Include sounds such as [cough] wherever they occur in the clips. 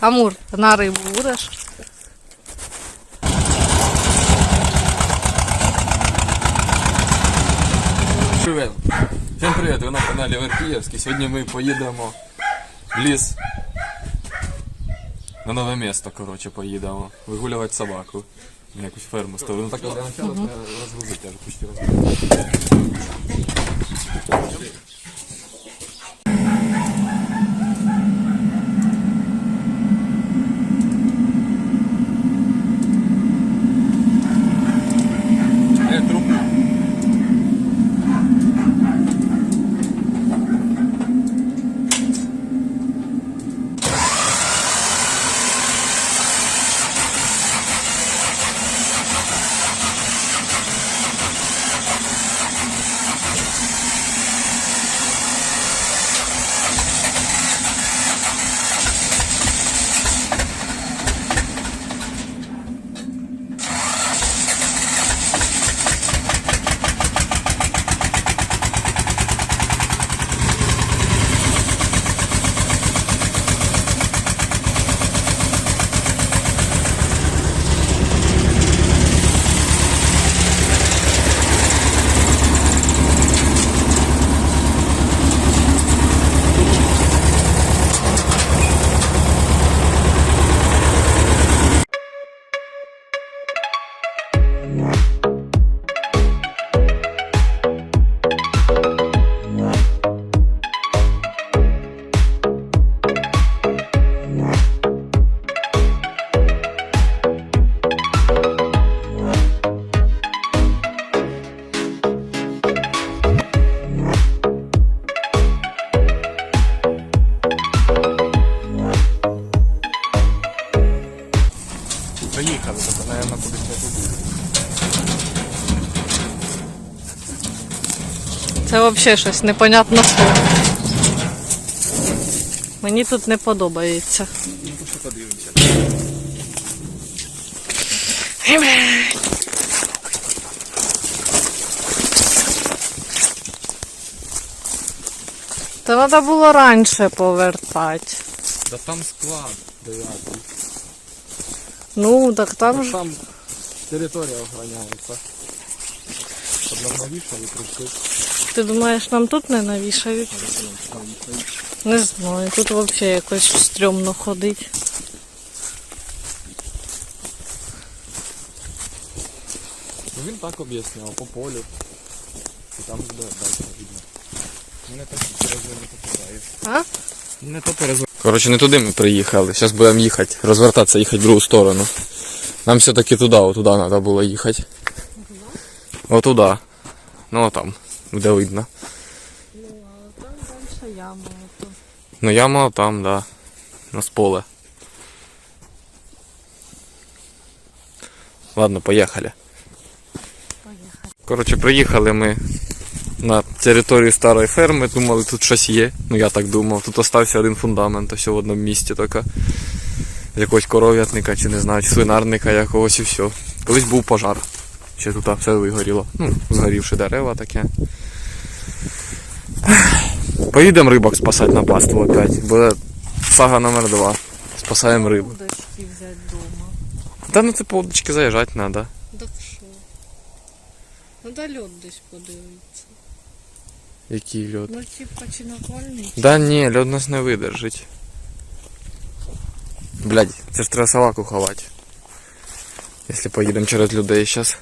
Амур, на рибу будеш? Привет! Всем привет! Ви на каналі Верхіївський. Сьогодні ми поїдемо в ліс. На нове місто, коротше, поїдемо. Вигулювати собаку. На якусь ферму ставили. Ну так для начала розгрузити, вже почти розгрузив. Взагалі щось непонятно що. Мені тут не подобається. Ну, що подивимося. Та треба було раніше повертати. Да там склад дев'ятий. Ну, так там ж. Там територія охороняється. Щоб нам навішали прийшли. Ти думаєш, нам тут не навішають? Не знаю, тут взагалі якось стрьомно ходить. Ну він так об'ясняв, по полю. І там буде далі видно. Мене так перезвонити не попадає. А? Не то перезвонити. Коротше, не туди ми приїхали. Зараз будемо їхати, розвертатися, їхати в другу сторону. Нам все-таки туди, отуди треба було їхати. Отуда. Ну там, де видно. Ну, а там далі яма. ото. Ну яма там, да. На поле. Ладно, поїхали. Поїхали. Коротше, приїхали ми на територію старої ферми, думали, тут щось є. Ну я так думав. Тут остався один фундамент, ось в одному місці така. Якогось коров'ятника чи не знаю, чи свинарника якогось і все. Колись був пожар. Ще тут все вигоріло. Ну, згорівши дерева таке. Поїдемо рибок спасати на паству опять. Буде сага номер два. Спасаємо рибу. Удочки взяти вдома. Та ну це по удочки заїжджати треба. Так що? Ну да льот десь подивиться. Який льод? Ну типа чи накольний? Да ні, льод нас не видержить. Блядь, це ж треба собаку ховати. Якщо поїдемо через людей зараз.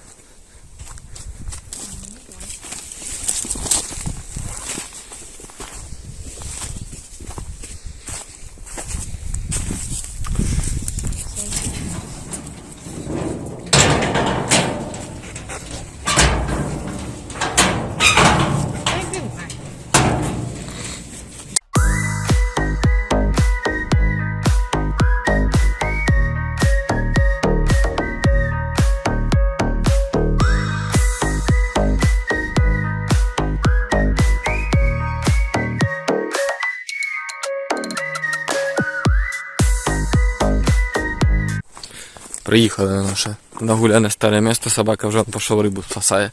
Приїхали наше нагуляне старе місто, собака вже пішов рибу спасає.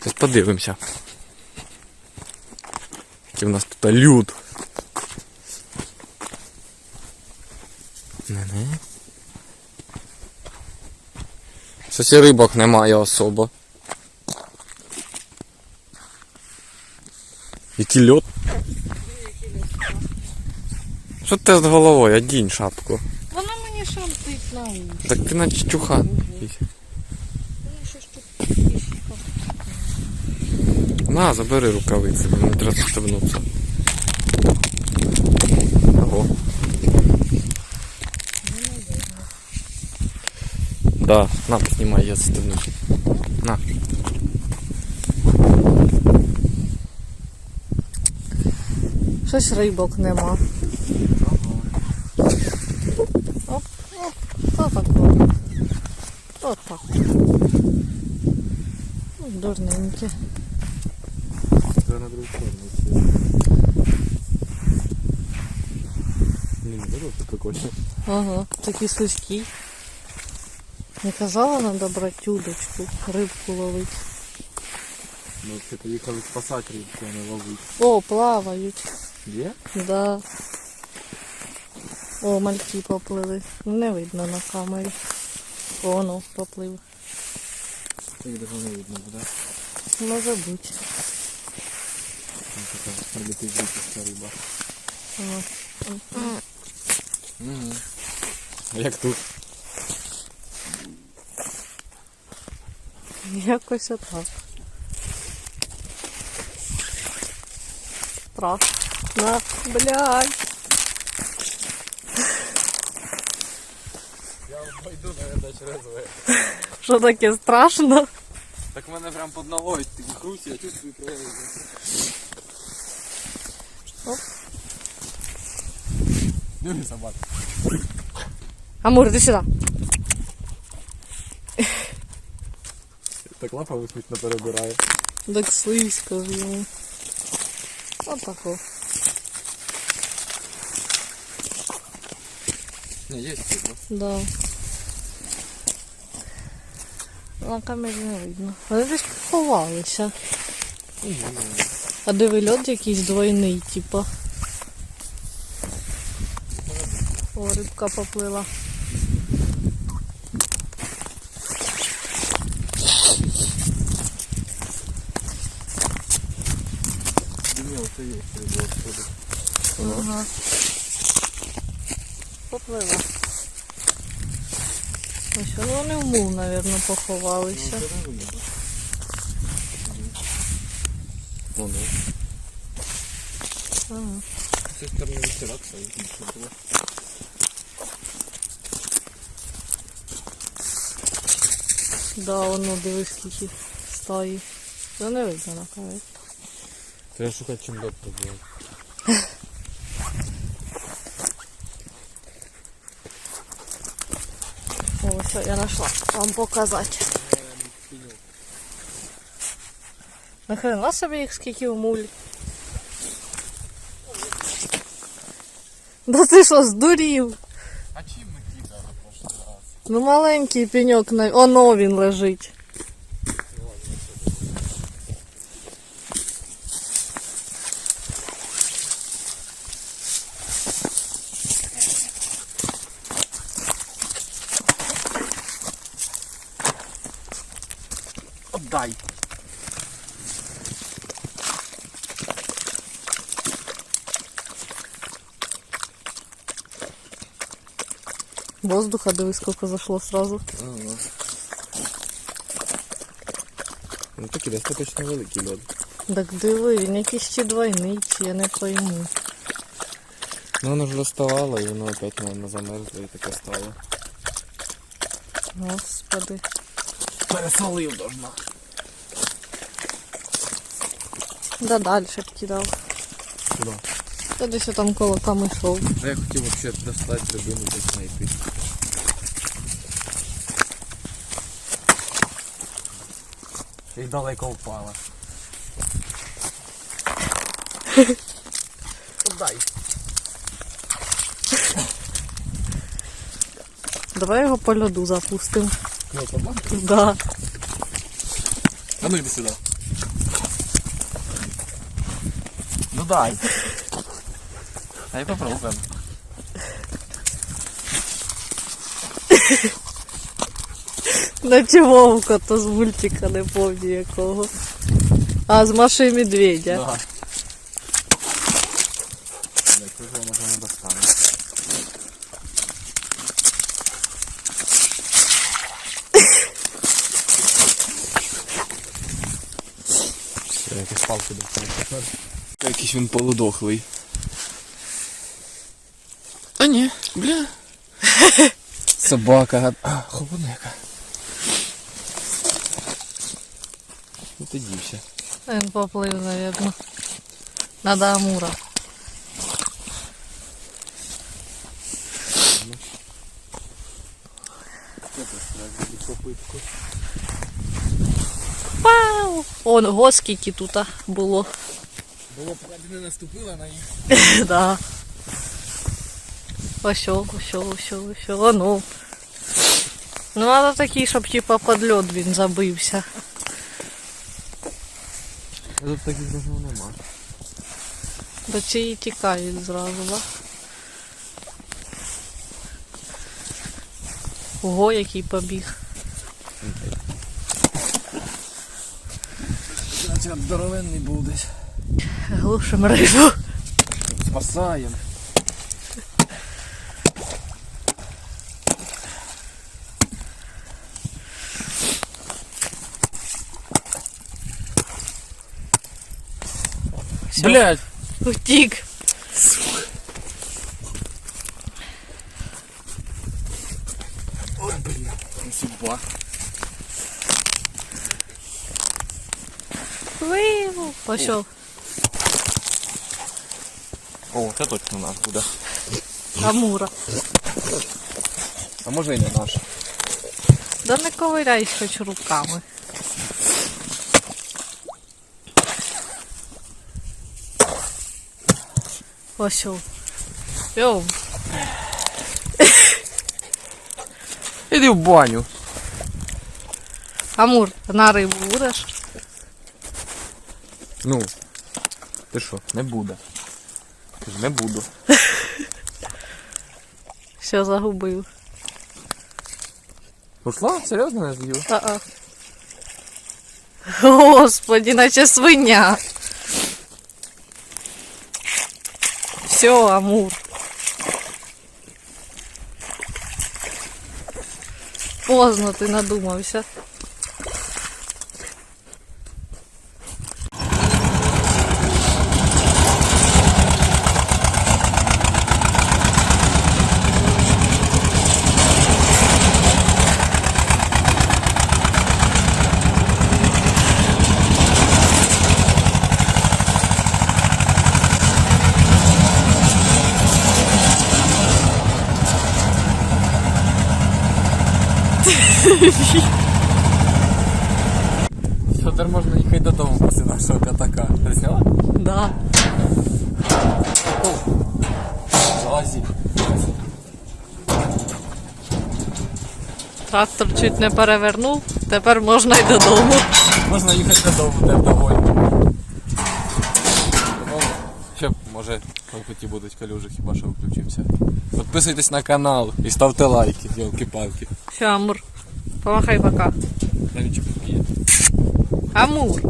Зараз подивимося. Який в нас тут люд. Не-не. Щось і рибок немає особо. Який льот? Що ти з головою? Одінь шапку. Так ти наче чуха. Мені ще ж тут пішка. На, забери рукавиці, мені треба застебнутися. Ого. Да, на, знімай, я застебнусь. На. Щось рибок нема. То так. Ну, Дурненьке. Це на другу сторону. Блін, це прикольно. Ага, такий слизький. Не казала, надо брати удочку, рибку ловить. Ми це поїхали спасати рибку, а не ловити. О, плавають. Є? Да. О, мальки поплили. Не видно на камері. О, ну, поплив. Це їх даже не видно буде. Може бути. Там така прилетить риба. Угу. Як тут? Якось отак. Страшно, блядь. пойду, наверное, через Ви. Що таке страшно? Так в мене прям під ногою такі хрусті, я чувствую крові. Оп. Диви собака. Амур, іди сюди. Так лапа висміть не перебирає. Так слизько ж йому. Отако. Не, є типу. Да. На камері не видно. Вони десь поховалися. А диви льод якийсь двойний, типа. О, рибка поплила. Ага. Поплила. Ось вони в мул, напевно, поховалися. Ну. Да, воно дивись скільки стої. Це не видно на камері. Треба шукати чим пробувати. О, все, я нашла. Вам показати. Нахрена собі їх скільки в мулі. Да ти що, здурів? А чим ми кидали прошлий раз? Ну маленький пеньок на. Оно він лежить. Воздуха диви, скільки зашло сразу. Ага. Ну такий достаточно великий лед. Так диви, він якийсь чи двойний, чи я не пойму. Ну воно ж доставало, і воно опять, наверное, замерзло і таке стало. Господи. Пересолив должна. Да далі б кидав. Куди? Та десь там коло камишов. А я хотів вообще достати рибину десь знайти. І далеко впала. Отдай. Давай його по льоду запустимо. Ну? Да. А ну йди сюди. Ну дай. Дай попробуем. Наче вовка, то з мультика не пам'ятаю якого. А з Маші і Медведя. Да. Якісь палки достане. Якийсь він полудохлий. А ні, бля. Собака, а, холодника. Ну ти дівся. Він поплив, наверное. Надо Амура. Пау! Он го скільки тут було. Було б не наступила на їх. [laughs] да. Ось, ось, ось, ось, воно. Ну, треба такий, щоб типа під льод він забився. Тут таких давно нема. До цієї тікають зразу, да? Ого, який побіг. Значить, здоровенний був десь. Глушим рибу. Спасаємо. Всё. Блять! Утік. Ой, не судьба. Виву. Пішов. О, це точно наш буде. Амура. А може і не наш. Да не ковиряй хоч руками. Ось. Йоу. Іди в баню. Амур, на рибу будеш? Ну. Ти що, не буде. Кажу, Не буду. [laughs] Все загубив. Руслан, серйозно не з'їв? А-а. Господи, наче свиня. Все, Амур. Поздно ти надумався. Тепер можна їхати додому після нашого катака. Ти зняла? Да. Залазі. Трактор чуть не перевернув, тепер можна й додому. Можна їхати додому, де доволі. Ще, може, коли будуть калюжі, хіба що включимося. Підписуйтесь на канал і ставте лайки, йолки-палки. Все, Амур. Помахай пока. Навіть є. Амур.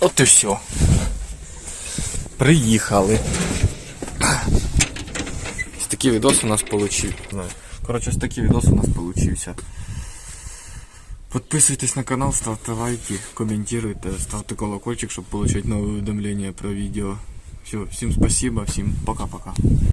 От і все. Приїхали. Ось такий відос у нас получив. Коротше, ось такий відос у нас получився. Підписуйтесь на канал, ставте лайки, комментируйте, ставте колокольчик, чтобы получать новые уведомления про видео. Все, всем спасибо, всем пока-пока.